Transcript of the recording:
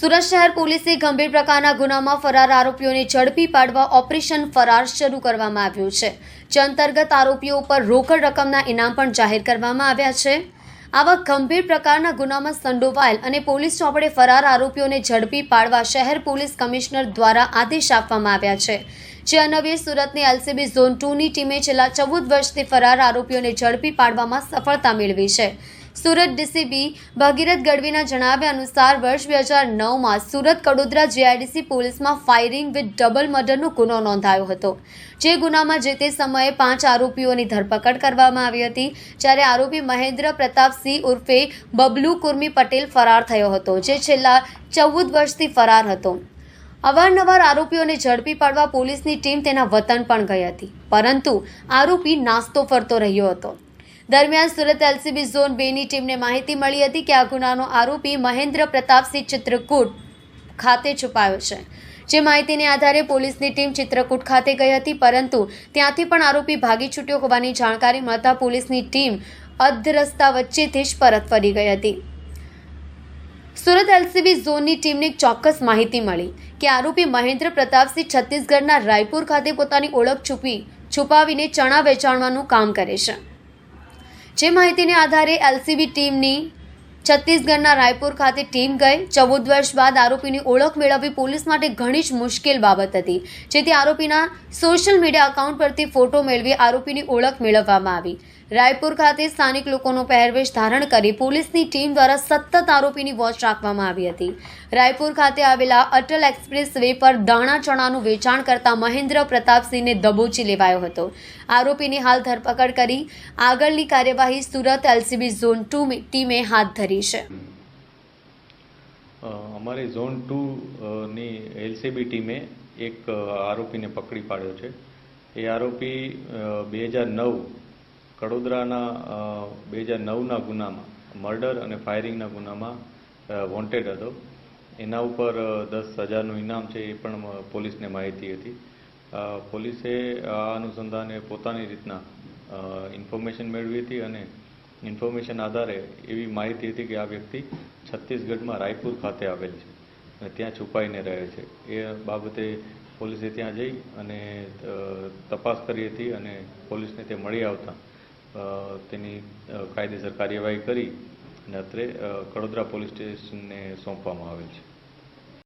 સુરત શહેર પોલીસે ગંભીર પ્રકારના ગુનામાં ફરાર આરોપીઓને ઝડપી પાડવા ઓપરેશન ફરાર શરૂ કરવામાં આવ્યું છે. જે અંતર્ગત આરોપીઓ ઉપર રોકડ રકમના ઇનામ પણ જાહેર કરવામાં આવ્યા છે. આવા ગંભીર પ્રકારના ગુનામાં સંડોવાયેલ અને પોલીસ ચોપડે ફરાર આરોપીઓને ઝડપી પાડવા શહેર પોલીસ કમિશનર દ્વારા આદેશ આપવામાં આવ્યા છે. જે અન્વયે સુરતની એલસીબી ઝોન ટુની ટીમે છેલ્લા ચૌદ વર્ષથી ફરાર આરોપીઓને ઝડપી પાડવામાં સફળતા મેળવી છે. સુરત ડીસીબી ભગીરથ ગઢવીના જણાવ્યા અનુસાર વર્ષ બે હજાર નવમાં સુરત કડોદરા જીઆઈડીસી પોલીસમાં ફાયરિંગ વિથ ડબલ મર્ડરનો ગુનો નોંધાયો હતો. જે ગુનામાં જે તે સમયે પાંચ આરોપીઓની ધરપકડ કરવામાં આવી હતી, જ્યારે આરોપી મહેન્દ્ર પ્રતાપસિંહ ઉર્ફે બબલુ કુર્મી પટેલ ફરાર થયો હતો, જે છેલ્લા ચૌદ વર્ષથી ફરાર હતો. અવારનવાર આરોપીઓને ઝડપી પાડવા પોલીસની ટીમ તેના વતન પણ ગઈ હતી, પરંતુ આરોપી નાસ્તો ફરતો રહ્યો હતો. દરમિયાન સુરત એલસીબી ઝોન બેની ટીમને માહિતી મળી હતી કે આ ગુનાનો આરોપી મહેન્દ્ર પ્રતાપસિંહ ચિત્રકૂટ ખાતે છુપાયો છે. જે માહિતીને આધારે પોલીસની ટીમ ચિત્રકૂટ ખાતે ગઈ હતી, પરંતુ ત્યાંથી પણ આરોપી ભાગી છૂટ્યો હોવાની જાણકારી મળતા પોલીસની ટીમ અર્ધ રસ્તા વચ્ચેથી જ પરત ફરી ગઈ હતી. સુરત એલસીબી ઝોનની ટીમને ચોક્કસ માહિતી મળી કે આરોપી મહેન્દ્ર પ્રતાપસિંહ છત્તીસગઢના રાયપુર ખાતે પોતાની ઓળખ છુપી, છુપાવીને ચણા વેચાણવાનું કામ કરે છે. જે માહિતીને આધારે એલસીબી ટીમની છત્તીસગઢના રાયપુર ખાતે ટીમ ગઈ. ચૌદ વર્ષ બાદ આરોપીની ઓળખ મેળવવી પોલીસ માટે ઘણી જ મુશ્કેલ બાબત હતી. જેથી આરોપીના સોશિયલ મીડિયા અકાઉન્ટ પરથી ફોટો મેળવી આરોપીની ઓળખ મેળવવામાં આવી. રાયપુર ખાતે સ્થાનિક લોકોનો પહેરવેશ ધારણ કરી પોલીસની ટીમ દ્વારા સતત આરોપીની વોચ રાખવામાં આવી હતી. રાયપુર ખાતે આવેલા અટલ એક્સપ્રેસ વે પર દાણા ચણાનું વેચાણ કરતા મહેન્દ્ર પ્રતાપસિંહને દબોચી લેવાયો હતો. આરોપીની હાલ ધરપકડ કરી આગળની કાર્યવાહી સુરત એલસીબી ઝોન ટુ ટીમે હાથ ધરી છે. અમારી ઝોન ટુની એલસીબી ટીમે એક આરોપીને પકડી પાડ્યો છે. એ આરોપી બે હજાર કડોદરાના બે હજાર નવના ગુનામાં, મર્ડર અને ફાયરિંગના ગુનામાં વોન્ટેડ હતો. એના ઉપર દસ હજારનું ઇનામ છે એ પણ પોલીસને માહિતી હતી. પોલીસે આ અનુસંધાને પોતાની રીતના ઇન્ફોર્મેશન મેળવી હતી અને ઇન્ફોર્મેશન આધારે એવી માહિતી હતી કે આ વ્યક્તિ છત્તીસગઢમાં રાયપુર ખાતે આવેલ છે અને ત્યાં છુપાઈને રહે છે. એ બાબતે પોલીસે ત્યાં જઈ અને તપાસ કરી હતી અને પોલીસને તે મળી આવતા તેની કાયદેસર કાર્યવાહી કરી અને અત્રે કડોદરા પોલીસ સ્ટેશનને સોંપવામાં આવેલ છે.